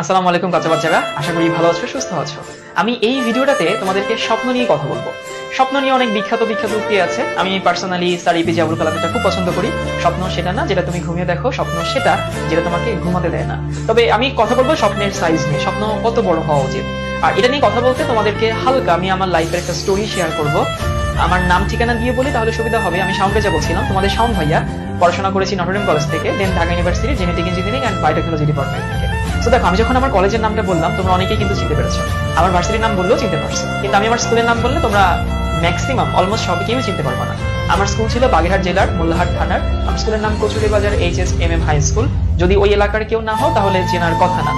আসসালামু আলাইকুম বাচ্চা বাচ্চারা। আশা করি ভালো আছো, সুস্থ আছো। আমি এই ভিডিওটাতে তোমাদেরকে স্বপ্ন নিয়ে কথা বলব। স্বপ্ন নিয়ে অনেক বিখ্যাত বিখ্যাত উক্তি আছে। আমি personally sir APJ Abul Kalam এটা খুব পছন্দ করি। স্বপ্ন সেটা না, যেটা তুমি ঘুমিয়ে দেখো। স্বপ্ন সেটা, যেটা তোমাকে ঘুমাতে দেয় না। তবে আমি কথা বলব স্বপ্নের সাইজ নিয়ে। স্বপ্ন কত বড় হওয়া উচিত? আর এটা নিয়ে কথা বলতে তোমাদেরকে হালকা আমি আমার লাইফের একটা স্টোরি শেয়ার করব। আমার নাম, ঠিকানা দিয়ে বলি, তাহলে সুবিধা হবে। আমি শাওন রেজা বলছিলাম, তোমাদের শাওন ভাইয়া। পড়াশোনা করেছি নটরডেম কলেজ থেকে then Dhaka university genetic engineering and biotechnology department থেকে। তো দেখো, আমি যখন আমার কলেজের নামটা বললাম, তোমরা অনেকেই কিন্তু চিনতে পেরেছ। আমার ভার্সিটির নাম বললেও চিনতে পারছ। কিন্তু আমি আমার স্কুলের নাম বললে তোমরা ম্যাক্সিমাম অলমোস্ট সবাই কেউ চিনতে পারবে না। আমার স্কুল ছিল বাগেরহাট জেলার মোল্লাহাট থানার। আমার স্কুলের নাম Kochuri Bazar H S M M high school যদি ওই এলাকার কেউ না হও, তাহলে চেনার কথা না।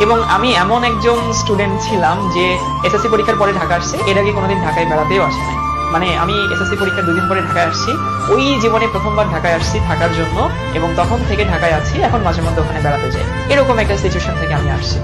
এবং আমি এমন একজন স্টুডেন্ট ছিলাম যে এসএসসি পরীক্ষার পরে ঢাকা আসছে। এর আগে কোনোদিন ঢাকায় বেড়াতেও আসে নাই। মানে আমি এসএসসি পরীক্ষার দুদিন পরে ঢাকায় আসছি। ওই জীবনে প্রথমবার ঢাকায় আসছি থাকার জন্য এবং তখন থেকে ঢাকায় আছি, এখন মাঝে মধ্যে ওখানে বেড়াতে যাই। এরকম একটা সিচুয়েশন থেকে আমি আসছি।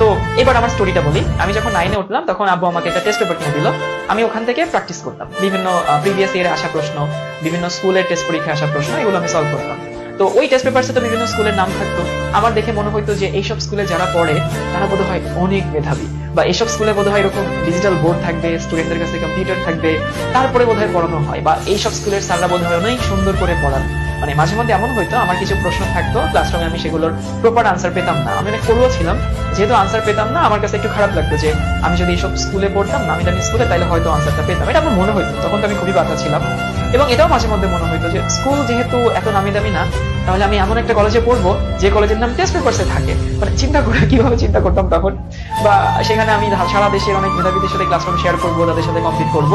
তো এবার আমার স্টোরিটা বলি। আমি যখন নাইনে উঠলাম, তখন আব্বু আমাকে একটা টেস্ট পেপার দিল। আমি ওখান থেকে প্র্যাকটিস করতাম। বিভিন্ন প্রিভিয়াস ইয়ারে আসা প্রশ্ন, বিভিন্ন স্কুলের টেস্ট পরীক্ষায় আসা প্রশ্ন, এগুলো আমি সলভ করতাম। তো ওই টেস্ট পেপারসে তো বিভিন্ন স্কুলের নাম থাকতো। আমার দেখে মনে হইতো যে এইসব স্কুলে যারা পড়ে, তারা বোধ হয় অনেক মেধাবী। বা এইসব স্কুলে বোধ হয় এরকম ডিজিটাল বোর্ড থাকবে স্টুডেন্টদের কাছে কম্পিউটার থাকবে, তারপরে বোধ হয় পড়ানো হয় বা এইসব স্কুলের স্যাররা বোধ হয় অনেক সুন্দর করে পড়ান। মানে মাঝে মধ্যে এমন হইতো, আমার কিছু প্রশ্ন থাকতো ক্লাসরুমে আমি সেগুলোর প্রপার আনসার পেতাম না। আমি অনেক করুও ছিলাম, যেহেতু আনসার পেতাম না, আমার কাছে একটু খারাপ লাগতো যে আমি যদি এইসব স্কুলে পড়তাম নামি দামি স্কুলে তাহলে হয়তো আনসারটা পেতাম। এটা আমার মনে হইতো, তখন তো আমি খুবই বাধা ছিলাম। এবং এটাও মাঝে মধ্যে মনে হইতো যে, স্কুল যেহেতু এত নামি দামি না, তাহলে আমি এমন একটা কলেজে পড়ব, যে কলেজের নাম টেস্ট পেপারসে থাকে। মানে চিন্তা করে কীভাবে চিন্তা করতাম তখন? বা সেখানে আমি সারা দেশের অনেক মেধাবীদের সাথে ক্লাসরুম শেয়ার করব, তাদের সাথে কমপ্লিট করব।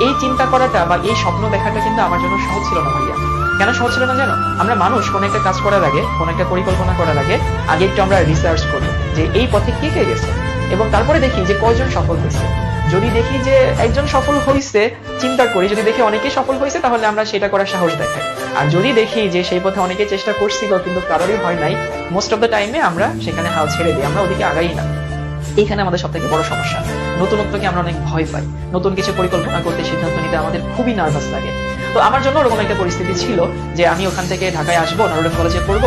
এই চিন্তা করাটা বা এই স্বপ্ন দেখাটা কিন্তু আমার জন্য সহজ ছিল না ভাইয়া। কেন সহজ ছিল না জানো? আমরা মানুষ কোন একটা কাজ করার আগে, কোনো একটা পরিকল্পনা করার আগে আগে একটু আমরা রিসার্চ করি যে এই পথে কে কে গেছে? এবং তারপরে দেখি যে কয়জন সফল হয়েছে। যদি দেখি যে একজন সফল হয়েছে চিন্তা করি, যদি দেখি অনেকে সফল হয়েছে তাহলে আমরা সেটা করার সাহস দেখাই। আর যদি দেখি যে সেই পথে অনেকে চেষ্টা করছিল, কিন্তু কারোরই হয় নাই মোস্ট অফ দ্য টাইমে আমরা সেখানে হাল ছেড়ে দিই, আমরা ওদিকে আগাই না। এখানে আমাদের সব থেকে বড় সমস্যা। নতুনত্বকে আমরা অনেক ভয় পাই। নতুন কিছু পরিকল্পনা করতে, সিদ্ধান্ত নিতে আমাদের খুবই নার্ভাস লাগে। তো আমার জন্য ওরকম একটা পরিস্থিতি ছিল যে আমি ওখান থেকে ঢাকায় আসব নরডেম কলেজে পড়ব।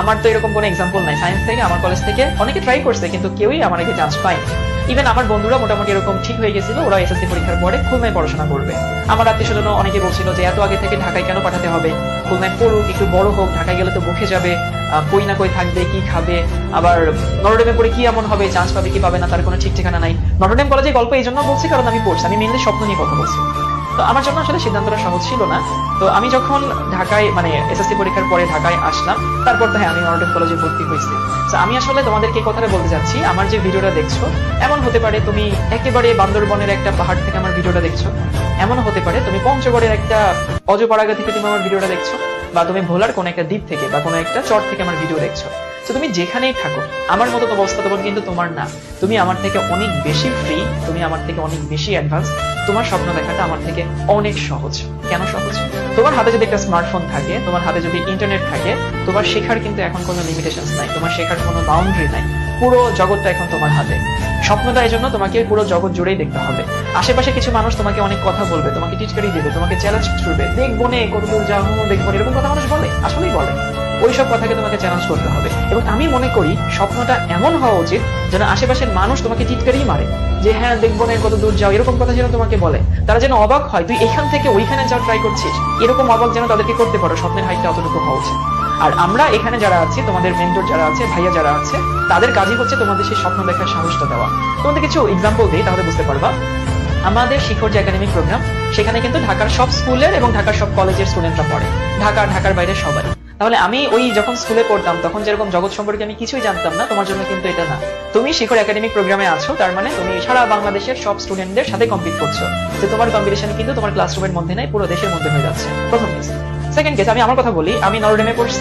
আমার তো এরকম কোনো এক্সাম্পল নাই। সায়েন্স থেকে, আমার কলেজ থেকে অনেকে ট্রাই করছে, কিন্তু কেউই আমার আগে চান্স পায়নি। ইভেন আমার বন্ধুরা মোটামুটি এরকম ঠিক হয়ে গেছিল, ওরা এসএসসি পরীক্ষার পরে খুলনায় পড়াশোনা করবে। আমার আত্মীয় স্বজন অনেকে বলছিল যে, এত আগে থেকে ঢাকায় কেন পাঠাতে হবে? খুলনায় পড়ুক, একটু বড় হোক, ঢাকায় গেলে তো মুখে যাবে কই না কই থাকবে, কি খাবে? আবার নরডেমে পড়ে কি এমন হবে? চান্স পাবে কি পাবে না? তার কোনো ঠিক ঠিকানা নাই। নরডেম কলেজে গল্প এই জন্য বলছি, কারণ আমি পড়ছি, আমি মেনলি স্বপ্ন নিয়ে কথা বলছি। তো আমার জন্য আসলে সিদ্ধান্তটা সহজ ছিল না। তো আমি যখন ঢাকায় মানে এসএসসি পরীক্ষার পরে ঢাকায় আসলাম, তারপর তো হ্যাঁ আমি নরডেম কলেজে ভর্তি হয়েছি। তো আমি আসলে তোমাদেরকে এই কথাটা বলতে যাচ্ছি, আমার যে ভিডিওটা দেখছ, এমন হতে পারে তুমি একেবারে বান্দরবনের একটা পাহাড় থেকে আমার ভিডিওটা দেখছ। এমন হতে পারে তুমি পঞ্চগড়ের একটা অজপাড়াগা থেকে তুমি আমার ভিডিওটা দেখছ, বা তুমি ভোলার কোনো একটা দ্বীপ থেকে, বা কোনো একটা চর থেকে আমার ভিডিও দেখছ। তো তুমি যেখানেই থাকো, আমার মতো অবস্থা তখন কিন্তু তোমার না। তুমি আমার থেকে অনেক বেশি ফ্রি তুমি আমার থেকে অনেক বেশি অ্যাডভান্স তোমার স্বপ্ন দেখাটা আমার থেকে অনেক সহজ। কেন সহজ? তোমার হাতে যদি একটা স্মার্টফোন থাকে, তোমার হাতে যদি ইন্টারনেট থাকে, তোমার শেখার কিন্তু এখন কোনো লিমিটেশনস নাই, তোমার শেখার কোনো বাউন্ডারি নাই, পুরো জগৎটা এখন তোমার হাতে। স্বপ্নটা এই জন্য তোমাকে পুরো জগৎ জুড়েই দেখতে হবে। আশেপাশে কিছু মানুষ তোমাকে অনেক কথা বলবে, তোমাকে টিচকারি দেবে, তোমাকে চ্যালেঞ্জ করবে দেখব নে, কতদূর যাও দেখব এরকম কথা মানুষ বলে? আসলেই বলে। ওইসব কথাকে তোমাকে চ্যালেঞ্জ করতে হবে। এবং আমি মনে করি স্বপ্নটা এমন হওয়া উচিত যেন আশেপাশের মানুষ তোমাকে টিটকারিই মারে যে হ্যাঁ দেখব না, কত দূর যাও। এরকম কথা যেন তোমাকে বলে। তারা যেন অবাক হয়, তুই এখান থেকে ওইখানে যাও ট্রাই করছিস, এরকম অবাক যেন তাদেরকে করতে পারো। স্বপ্নের হাইটটা অতটুকু হওয়া উচিত। আর আমরা এখানে যারা আছি, তোমাদের মেন্টর যারা আছে, ভাইয়া যারা আছে, তাদের কাজই হচ্ছে তোমাদের সেই স্বপ্ন দেখার সাহসটা দেওয়া। তোমাদের কিছু এক্সাম্পল দিই, তাহলে বুঝতে পারবা। আমাদের শিখর যে একাডেমিক প্রোগ্রাম সেখানে কিন্তু ঢাকার সব স্কুলের এবং ঢাকার সব কলেজের স্টুডেন্টরা পড়ে। ঢাকা, ঢাকার বাইরে সবাই। তাহলে আমি ওই যখন স্কুলে পড়তাম, তখন যেরকম জগৎ সম্পর্কে আমি কিছুই জানতাম না, তোমার জন্য কিন্তু এটা না। তুমি শিখর একাডেমিক প্রোগ্রামে আছো, তার মানে তুমি সারা বাংলাদেশের সব স্টুডেন্টদের সাথে কম্পিট করছ। তো তোমার কম্পিটিশন কিন্তু তোমার ক্লাসরুমের মধ্যে নাই, পুরো দেশের মধ্যে হয়ে যাচ্ছে। প্রথম কেস সেকেন্ড কেস আমি আমার কথা বলি, আমি নরডেমে পড়ছি।